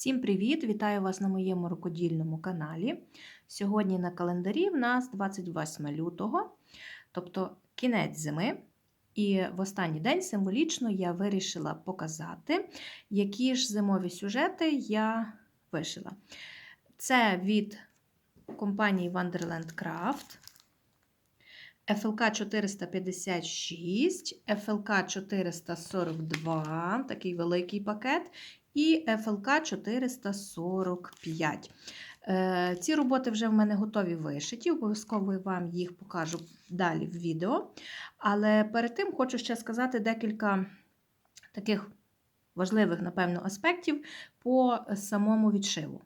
Всім привіт! Вітаю вас на моєму рукодільному каналі. Сьогодні на календарі в нас 28 лютого, тобто кінець зими. І в останній день символічно я вирішила показати, які ж зимові сюжети я вишила. Це від компанії Wonderland Craft. FLK 456, FLK 442, такий великий пакет, і FLK 445. Е, ці роботи вже в мене готові вишиті, обов'язково вам їх покажу далі в відео. Але перед тим хочу ще сказати декілька таких важливих, напевно, аспектів по самому відшиву.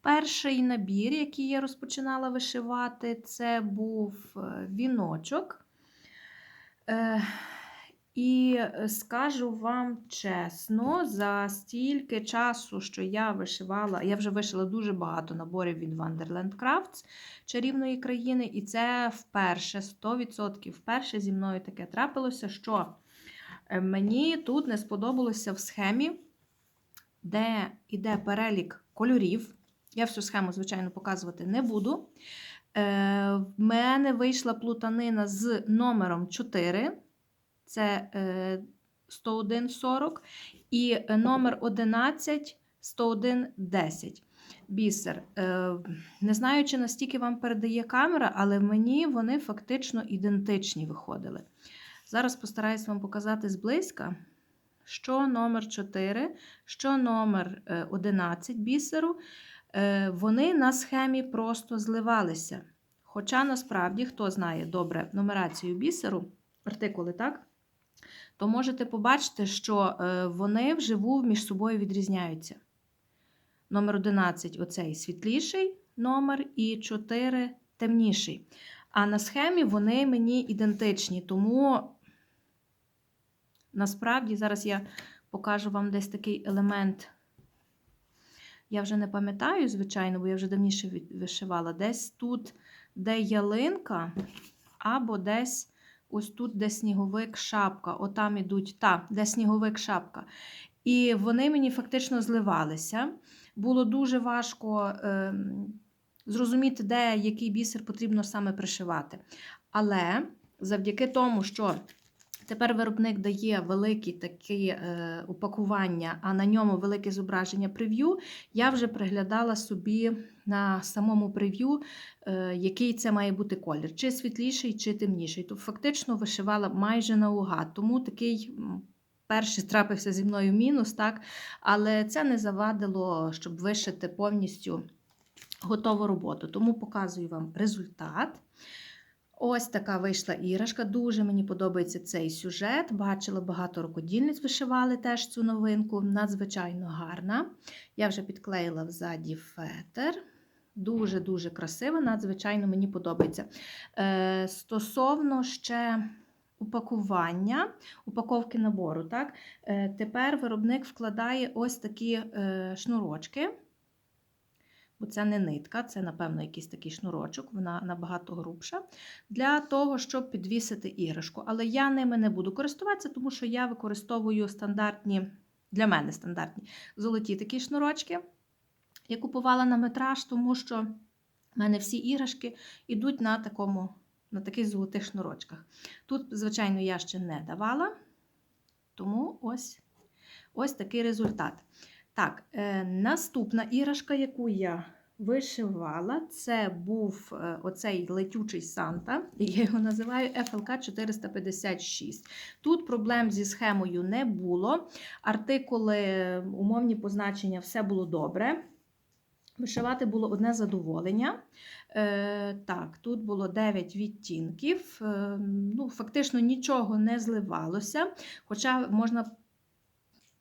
Перший набір, який я розпочинала вишивати, це був віночок. Е, і скажу вам чесно, за стільки часу, що я вишивала, я вже вишила дуже багато наборів від Wonderland Crafts чарівної країни, і це вперше, 100% вперше зі мною таке трапилося, що е, мені тут не сподобалося в схемі, де йде перелік кольорів. Я всю схему, звичайно, показувати не буду. Е, в мене вийшла плутанина з номером 4 це 101,40 е, і номер 11 101,10. Бісер. Е, не знаю, чи настільки вам передає камера, але мені вони фактично ідентичні виходили. Зараз постараюсь вам показати зблизька, що номер 4, що номер 11 е, бісеру. Вони на схемі просто зливалися. Хоча насправді, хто знає добре нумерацію бісеру, артикули, так? То можете побачити, що е, вони вживу між собою відрізняються. Номер 11 оцей світліший номер, і 4 темніший. А на схемі вони мені ідентичні, тому насправді зараз я покажу вам десь такий елемент. Я вже не пам'ятаю, звичайно, бо я вже давніше вишивала. Десь тут, де ялинка, або десь ось тут, де сніговик шапка, отам ідуть, та, де сніговик шапка. І вони мені фактично зливалися. Було дуже важко е, зрозуміти, де який бісер потрібно саме пришивати. Але завдяки тому, що Тепер виробник дає великі такі е, упакування, а на ньому велике зображення прев'ю. Я вже приглядала собі на самому прев'ю, е, який це має бути колір, чи світліший, чи темніший. Тобто фактично вишивала майже наугад. Тому такий перший трапився зі мною мінус, так? але це не завадило, щоб вишити повністю готову роботу. Тому показую вам результат. Ось така вийшла іграшка. Дуже мені подобається цей сюжет. Бачила, багато рукодільниць вишивали теж цю новинку. Надзвичайно гарна. Я вже підклеїла взаді фетер. Дуже-дуже красива, надзвичайно мені подобається. Е, Стосовно ще упакування, упаковки набору, так, е, тепер виробник вкладає ось такі е, шнурочки. Бо це не нитка, це, напевно, якийсь такий шнурочок, вона набагато грубша, для того, щоб підвісити іграшку. Але я ними не буду користуватися, тому що я використовую стандартні, для мене стандартні золоті такі шнурочки. Я купувала на метраж, тому що в мене всі іграшки йдуть на такому, на таких золотих шнурочках. Тут, звичайно, я ще не давала, тому ось, ось такий результат. Так, е, наступна іграшка, яку я вишивала, це був е, оцей летючий Санта, я його називаю FLK 456. Тут проблем зі схемою не було. Артикули, умовні позначення, все було добре. Вишивати було одне задоволення. Е, Так, тут було 9 відтінків. Е, ну, Фактично нічого не зливалося, хоча можна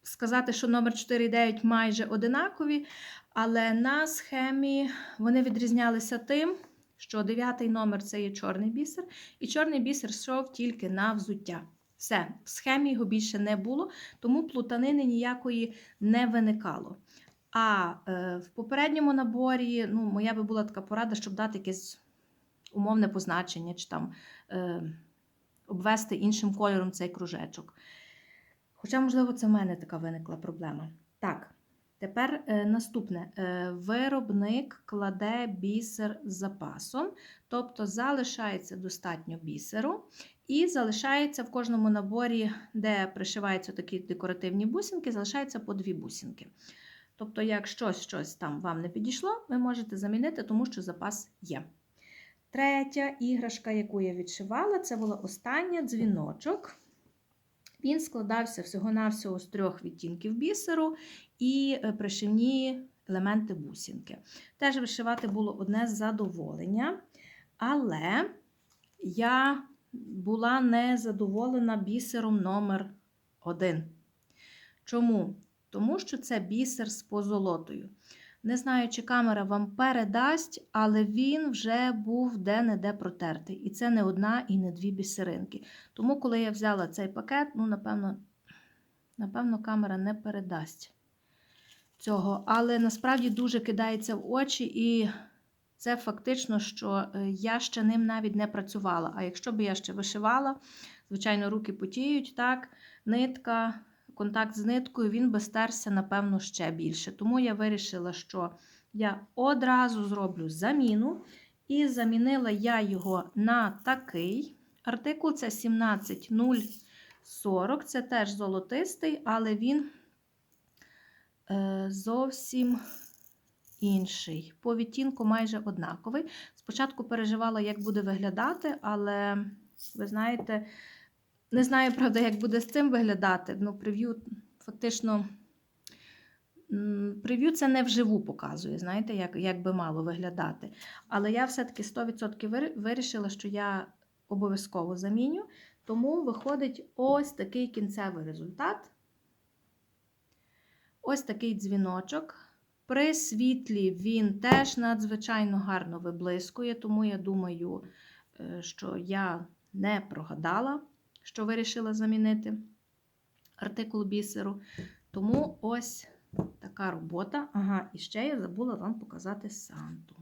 сказати, що номер 4 і 9 майже одинакові, але на схемі вони відрізнялися тим, що дев'ятий номер це є чорний бісер, і чорний бісер йшов тільки на взуття. Все, в схемі його більше не було, тому плутанини ніякої не виникало. А е, в попередньому наборі, ну, моя би була така порада, щоб дати якесь умовне позначення, чи там е, обвести іншим кольором цей кружечок. Хоча, можливо, це в мене така виникла проблема. Так, Тепер е, наступне. Е, Виробник кладе бісер з запасом, тобто залишається достатньо бісеру, і залишається в кожному наборі, де пришиваються такі декоративні бусинки, залишається по дві бусинки. Тобто, як щось, щось там вам не підійшло, ви можете замінити, тому що запас є. Третя іграшка, яку я відшивала, це була остання дзвіночок. Він складався всього-навсього з трьох відтінків бісеру і е, пришивні елементи бусинки. Теж вишивати було одне з задоволення, але я була не задоволена бісером номер один. Чому? Тому що це бісер з позолотою. Не знаю, чи камера вам передасть, але він вже був де-не-де протертий. І це не одна і не дві бісеринки. Тому, коли я взяла цей пакет, ну, напевно, напевно, камера не передасть цього. Але насправді дуже кидається в очі, і це фактично, що е, я ще ним навіть не працювала. А якщо б я ще вишивала, звичайно, руки потіють, так, нитка контакт з ниткою, він би стерся, напевно, ще більше. Тому я вирішила, що я одразу зроблю заміну. І замінила я його на такий. Артикул це 17040, це теж золотистий, але він е, зовсім інший. По відтінку майже однаковий. Спочатку переживала, як буде виглядати, але ви знаєте, не знаю, правда, як буде з цим виглядати. Ну, прев'ю фактично. Прев'ю це не вживу показує, знаєте, як як би мало виглядати. Але я все-таки 100% вирішила, що я обов'язково заміню. Тому виходить ось такий кінцевий результат. Ось такий дзвіночок. При світлі він теж надзвичайно гарно виблискує, тому я думаю, е, що я не прогадала що вирішила замінити артикул бісеру. Тому ось така робота. Ага, і ще я забула вам показати Санту.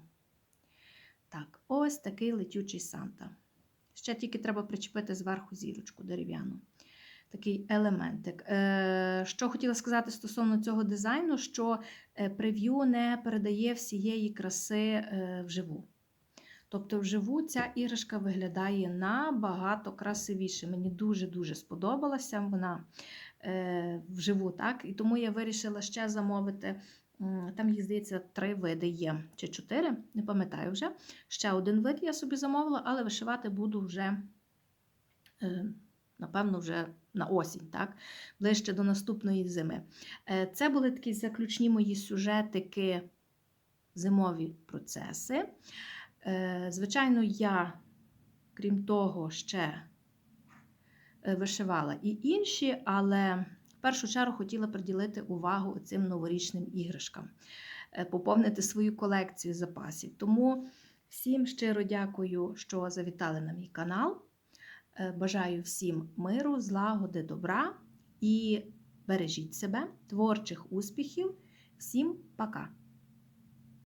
Так, ось такий летючий Санта. Ще тільки треба причепити зверху зірочку дерев'яну. Такий елементик. Е, що хотіла сказати стосовно цього дизайну, що е, прев'ю не передає всієї краси е, вживу. Тобто, вживу ця іграшка виглядає набагато красивіше. Мені дуже-дуже сподобалася вона е, вживу, так? І тому я вирішила ще замовити. Там, їх, здається, три види є, чи чотири, не пам'ятаю вже. Ще один вид я собі замовила, але вишивати буду вже, е, напевно, вже на осінь, так? ближче до наступної зими. Е, це були такі заключні мої сюжетики, зимові процеси. Е, звичайно, я, крім того, ще е, вишивала і інші, але в першу чергу хотіла приділити увагу цим новорічним іграшкам, е, поповнити свою колекцію запасів. Тому всім щиро дякую, що завітали на мій канал. Бажаю всім миру, злагоди, добра і бережіть себе, творчих успіхів. Всім пока!